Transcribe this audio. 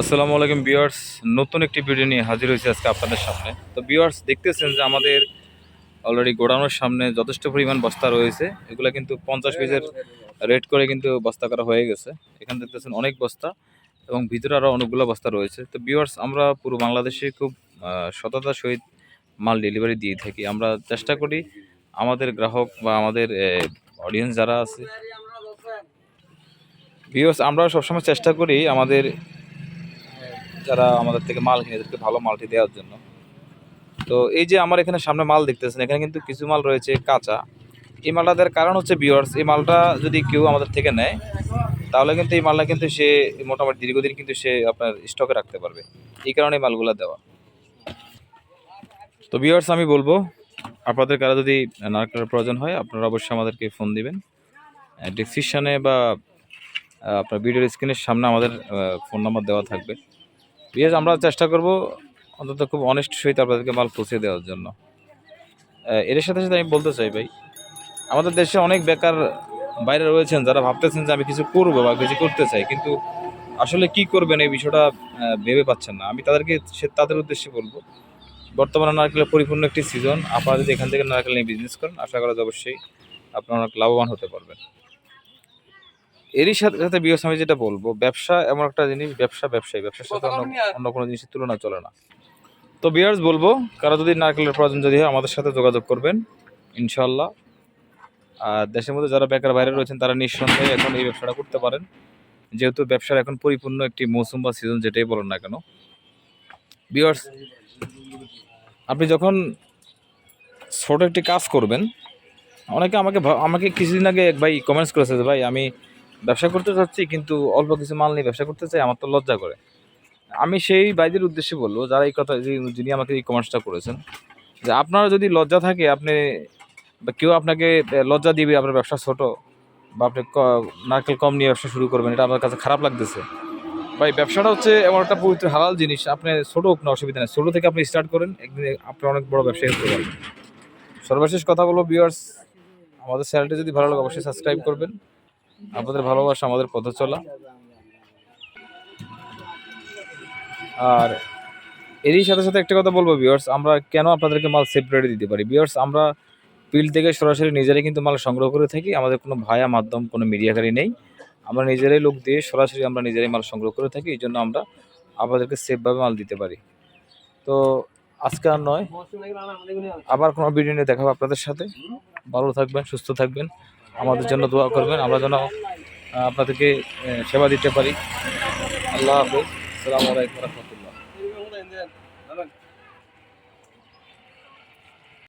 আসসালামু আলাইকুম বিয়ার্স নতুন একটি ভিডিও নিয়ে হাজির হয়েছে আজকে আপনাদের সামনে। তো বিয়ার্স দেখতেছেন যে আমাদের অলরেডি গোডাউনের সামনে যথেষ্ট পরিমাণ বস্তা রয়েছে। এগুলো কিন্তু পঞ্চাশ পিসের রেট করে কিন্তু বস্তা করা হয়ে গেছে। এখানে দেখতেছেন অনেক বস্তা এবং ভিতরে আরও অনেকগুলো বস্তা রয়েছে। তো বিয়ার্স আমরা পুরো বাংলাদেশে খুব সততার সহিত মাল ডেলিভারি দিয়ে থাকি। আমরা চেষ্টা করি আমাদের গ্রাহক বা আমাদের অডিয়েন্স যারা আছে। বিয়ার্স আমরা সবসময় চেষ্টা করি আমাদের যারা আমাদের থেকে মাল কিনে এদেরকে ভালো মালটি দেওয়ার জন্য। তো এই যে আমার এখানে সামনে মাল দেখতেছেন, এখানে কিন্তু কিছু মাল রয়েছে কাঁচা। এই মালটা দেওয়ার কারণ হচ্ছে বিওয়ার্স এই মালটা যদি কেউ আমাদের থেকে নেয়, তাহলে কিন্তু এই মালটা কিন্তু সে মোটামুটি দীর্ঘদিন কিন্তু সে আপনার স্টকে রাখতে পারবে। এই কারণে এই মালগুলো দেওয়া। তো বিওয়ার্স আমি বলব, আপনাদের কারও যদি নারকেলের প্রয়োজন হয়, আপনারা অবশ্যই আমাদেরকে ফোন দিবেন। ডিসক্রিপশানে বা আপনার ভিডিওর স্ক্রিনের সামনে আমাদের ফোন নাম্বার দেওয়া থাকবে। বিয়েস আমরা চেষ্টা করব অন্তত খুব অনেস্ট সহিত আপনাদেরকে মাল পৌঁছে দেওয়ার জন্য। এর সাথে সাথে আমি বলতে চাই ভাই, আমাদের দেশে অনেক বেকার বাইরে রয়েছেন যারা ভাবতেছেন যে আমি কিছু করব বা কিছু করতে চাই, কিন্তু আসলে কি করবেন এই বিষয়টা ভেবে পাচ্ছেন না। আমি তাদেরকে সে, তাদের উদ্দেশ্যে বলব, বর্তমানে নারকেলের পরিপূর্ণ একটি সিজন আপনারা যদি এখান থেকে নারকেল নিয়ে বিজনেস করেন, আশা করা যায় অবশ্যই আপনারা অনেক লাভবান হতে পারবেন। এরই সাথে সাথে বিয়স আমি যেটা বলব ব্যবসা এমন একটা জিনিস ব্যবসা ব্যবসায়ী ব্যবসার সাথে অন্য অন্য কোনো জিনিসের তুলনা চলে না। তো বিয়ার্স বলব কারও যদি নারকেলের প্রয়োজন যদি হয় আমাদের সাথে যোগাযোগ করবেন ইনশাল্লাহ আর দেশের মধ্যে যারা বেকার বাইরে রয়েছেন তারা নিঃসন্দেহে এখন এই ব্যবসাটা করতে পারেন। যেহেতু ব্যবসার এখন পরিপূর্ণ একটি মৌসুম বা সিজন যেটাই বলেন না কেন। বিয়ার্স আপনি যখন ছোট একটি কাজ করবেন অনেকে আমাকে আমাকে কিছুদিন আগে এক ভাই কমেন্টস করেছে যে ভাই আমি ব্যবসা করতে চাচ্ছি, কিন্তু অল্প কিছু মাল নিয়ে ব্যবসা করতে চাই, আমার তো লজ্জা করে। আমি সেই বাইদের উদ্দেশ্যে বলব, যারা এই কথা যিনি আমাকে এই কমার্সটা করেছেন, যে আপনারা যদি লজ্জা থাকে, আপনি বা কেউ আপনাকে লজ্জা দিবে আপনার ব্যবসা ছোট, বা আপনি নারকেল কম নিয়ে ব্যবসা শুরু করবেন, এটা আমার কাছে খারাপ লাগতেছে। ভাই, ব্যবসাটা হচ্ছে এমন একটা পবিত্র হালাল জিনিস, আপনি ছোট হোক না, অসুবিধা নেই। ছোটো থেকে আপনি স্টার্ট করেন, একদিন আপনি অনেক বড় ব্যবসায়ী হতে পারবেন। সর্বশেষ কথা বলব ভিউয়ার্স আমাদের চ্যানেলটি যদি ভালো লাগে, অবশ্যই সাবস্ক্রাইব করবেন। আপনাদের ভালোবাসা আমাদের পথ চলা। আর এরই সাথে সাথে একটা কথা বলব ভিউয়ার্স আমরা কেন আপনাদেরকে মাল সেপারেটে দিতে পারি? ভিউয়ার্স আমরা ফিল্ড থেকে সরাসরি নিজেরাই কিন্তু মাল সংগ্রহ করে থাকি, আমাদের কোনো ভায়া মাধ্যম, কোনো মিডিয়াকারী নেই। আমরা নিজেরাই লোক দিয়ে সরাসরি আমরা নিজেরাই মাল সংগ্রহ করে থাকি, এই জন্য আমরা আপনাদেরকে সেফভাবে মাল দিতে পারি। তো আজকে আর নয়, আবার কোনো ভিডিও নিয়ে দেখাবো আপনাদের সাথে। ভালো থাকবেন, সুস্থ থাকবেন। আমাদের জন্য দোয়া করবেন। আমরা যেন আপনাদেরকে সেবা দিতে পারি। আল্লাহ হাফিজ। আসসালামু আলাইকুম রহমতুল্লাহ।